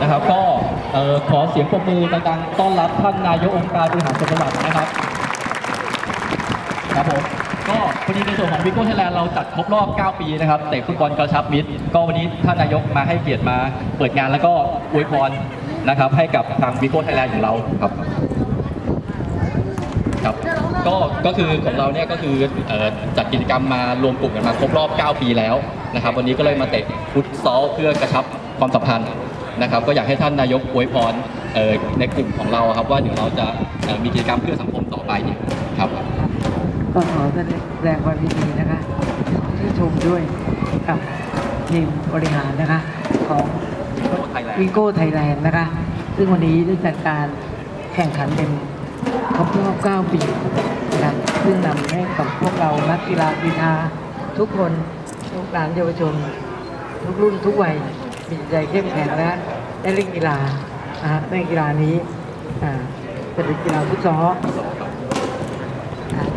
นะครับก็ขอเสียงปรบมือดังๆต้อนรับท่านนายกองค์การบริหารส่วนจังหวัดนะครับครับผมก็วันนี้ในส่วนของวิโก้ไทยแลนด์เราจัดครบรอบ 9 ปีนะครับเตะฟุตบอลกระชับมิตร ก็วันนี้ท่านนายกมาให้เกียรติมาเปิดงานแล้วก็อวยพรนะครับให้กับทางวิโก้ไทยแลนด์ของเราครับ ก็ก็คือของเราเนี่ยก็คือเอ่อจัดกิจกรรมมารวมกลุ่มกันมาครบรอบ 9 ปีแล้วนะครับ วันนี้ก็เลยมาเตะฟุตซอลเพื่อกระชับความสัมพันธ์นะครับ ก็อยากให้ท่านนายกอวยพรเอ่อในกลุ่มของเราครับว่าเดี๋ยวเราจะเอ่อมีกิจกรรมเพื่อสังคมต่อไปครับ ก็ขอแสดงความยินดีนะคะชื่นชมด้วยกับทีมบริหารนะคะของวิโก้ไทยแลนด์นะคะ ซึ่งวันนี้ได้จัดการแข่งขันเป็นครบรอบ 9 ปี นะคะซึ่งนำให้กับพวกเรานักกีฬากรีฑาทุกคนทุกหลานเยาวชน ทุกรุ่นทุกวัยมีใจเข้มแข็งและได้เล่นกีฬานะฮะในกีฬานี้อ่าจะเป็นกีฬาฟุตซอล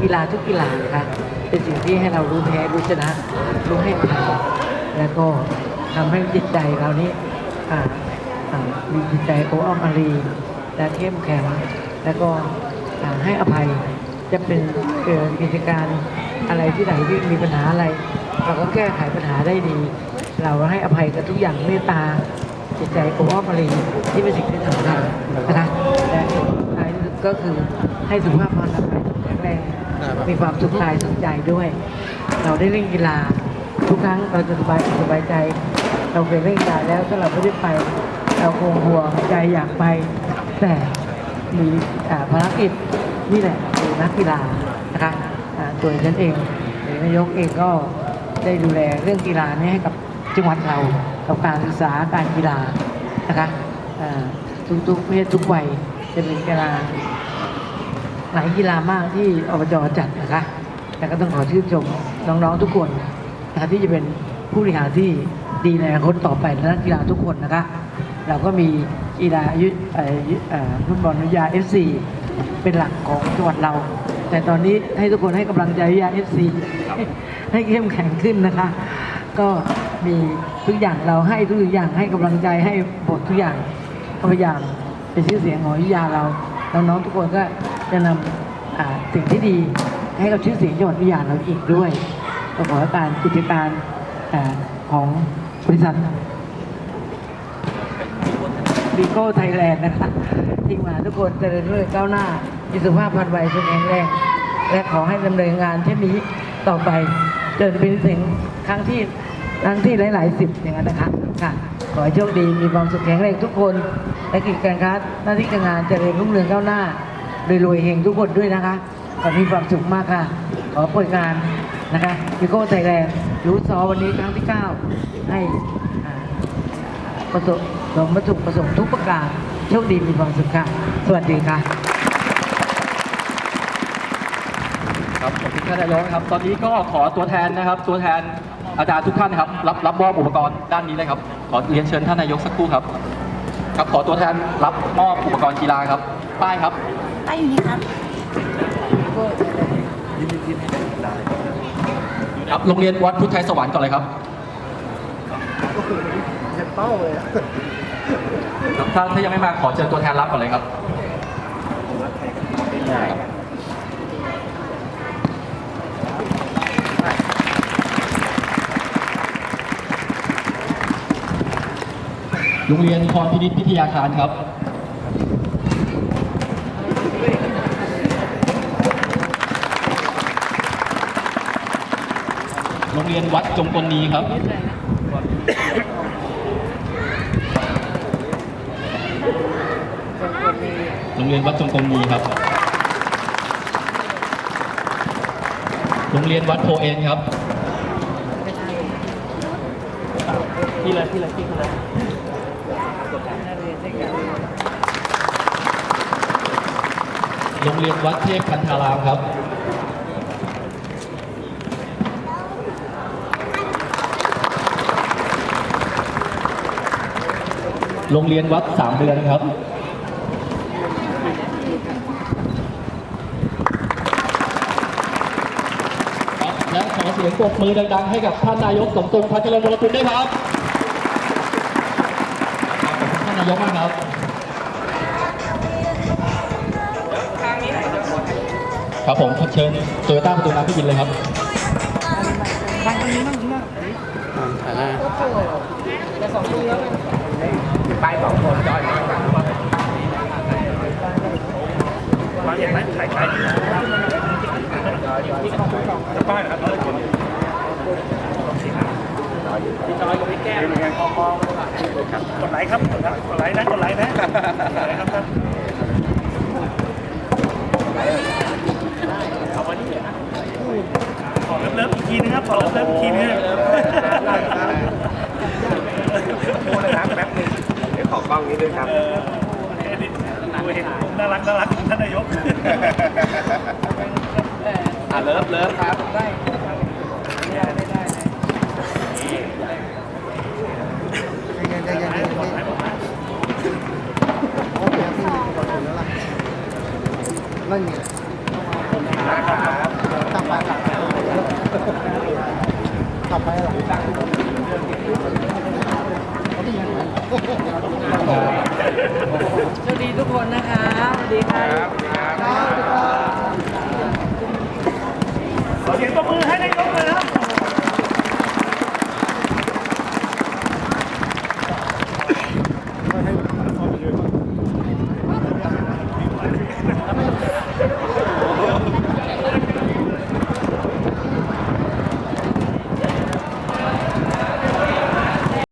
กีฬาทุกกีฬานะคะเป็นสิ่งที่ให้เรารู้แพ้รู้ชนะรู้ให้ผ่านแล้วก็ทำให้จิตใจเรานี้อ่าอ่ามีจิตใจโอ้อมารีและเข้มแข็งแล้วก็ให้อภัย จะเป็นเกิดกิจการอะไรที่ไหนที่มีปัญหาอะไร เราก็แก้ไขปัญหาได้ดี เราให้อภัยกับทุกอย่างเมตตาจิตใจโอ้อมอารีที่เป็นสิ่งที่สำคัญนะคะและสุดท้ายที่สุดก็คือให้สุขภาพพรแข็งแรงมีความสุขกายสุขใจด้วย เราได้เล่นกีฬา ทุกครั้งเราจะสบายอกสบายใจ เราเคยเล่นกีฬาแล้วถ้าเราไม่ได้ไป เราคงห่วงใจอยากไป แต่มีอ่าภารกิจ นี่แหละคือนักกีฬานะคะตัวฉันเองหรือนายกเองก็ได้ดูแลเรื่องกีฬานี้ให้กับจังหวัดเรากับการศึกษาการกีฬานะคะทุกๆเพศทุกวัยจะเป็นกีฬาหลายกีฬามากที่อบจจัดนะคะ แต่ก็ต้องขอชื่นชมน้องๆทุกคนนะคะที่จะเป็นผู้บริหารที่ดีในอนาคตต่อไปและนักกีฬาทุกคนนะคะ เราก็มีกีฬายุเอ่อยุฟุตบอลวิทยา FC เป็นหลักของจังหวัดเรา แต่ตอนนี้ให้ทุกคนให้กำลังใจวิทยา FC ให้เข้มแข็งขึ้นนะคะ ก็มีทุกอย่างเราให้ทุกอย่างให้กำลังใจให้บททุกอย่างพยายามเป็นชื่อเสียงของวิทยาเราน้องๆทุกคนก็จะนำอ่าสิ่งที่ดีให้กับชื่อเสียงจังหวัดวิทยาเราอีกด้วยก็ขอให้การกิจการอ่าของบริษัท บีโก้ไทยแลนด์นะคะทีมงานทุกคนเจริญรุ่งเรืองก้าวหน้ามีสุขภาพพันวัยเป็นแข็งแรงและขอให้ดำเนินงานเช่นนี้ต่อไปจนเป็นถึงครั้งที่ครั้งที่หลาย ๆ สิบอย่างนั้นนะคะค่ะขอให้โชคดีมีความสุขแข็งแรงทุกคนและกิจการค้าหน้าที่การงานเจริญรุ่งเรืองก้าวหน้ารวยๆเฮงทุกคนด้วยนะคะขอมีความสุขมากค่ะ ขอเปิดงานนะคะวิโก้ไทยแลนด์รู้ซอวันนี้ครั้งที่ 9 ให้ประสบ สมประสบประสงค์ทุกประการโชคดีมีความสุขค่ะ สวัสดีค่ะ ครับขอบคุณท่านนายกครับ ตอนนี้ก็ขอตัวแทนนะครับ ตัวแทนอาจารย์ทุกท่านนะครับ รับรับมอบอุปกรณ์ด้านนี้เลยครับ ขอเรียนเชิญท่านนายกสักครู่ครับ ครับขอตัวแทนรับมอบอุปกรณ์กีฬาครับ ป้ายครับป้ายอยู่นี่ครับครับโรงเรียนวัดพุทธไทยสวรรค์ก่อนเลยครับครับ ถ้าถ้ายังไม่มาขอเชิญตัวแทนรับก่อนเลยครับโรงเรียนพรพินิจพิทยาคารครับโรงเรียนวัดจงกลนีครับ โรงเรียนวัดจงกลนีครับ โรงเรียนวัดโพเอ็นครับที่เลยที่เลยที่เลยโรงเรียนวัดเทพคันธารามครับ โรงเรียนวัดสามเดือนครับและขอเสียงปรบมือดังๆให้กับท่านนายกสมทรงพระเจริญวรกุลด้วยครับขอบคุณท่านนายกมากครับครับผมเชิญโตโยต้าประตูน้ำพี่บินเลยครับกด ไลค์ครับพี่จอยกดครับกดไลค์นะกดไลค์นะกดไลค์ครับท่านเอาวันนี้นะขอเลิฟๆอีกทีนะครับขอเลิฟๆอีกทีนึงโทษนะครับแป๊บนึง เดี๋ยวขอ กล้องนิดนึงครับเออเอ็ดดิดูเห็นผมน่ารักน่ารักของท่านนายก อะเลิฟเลิฟครับ สวัสดีทุกคนนะคะสวัสดีครับสวัสดีครับขอเสียงปรบมือให้นายก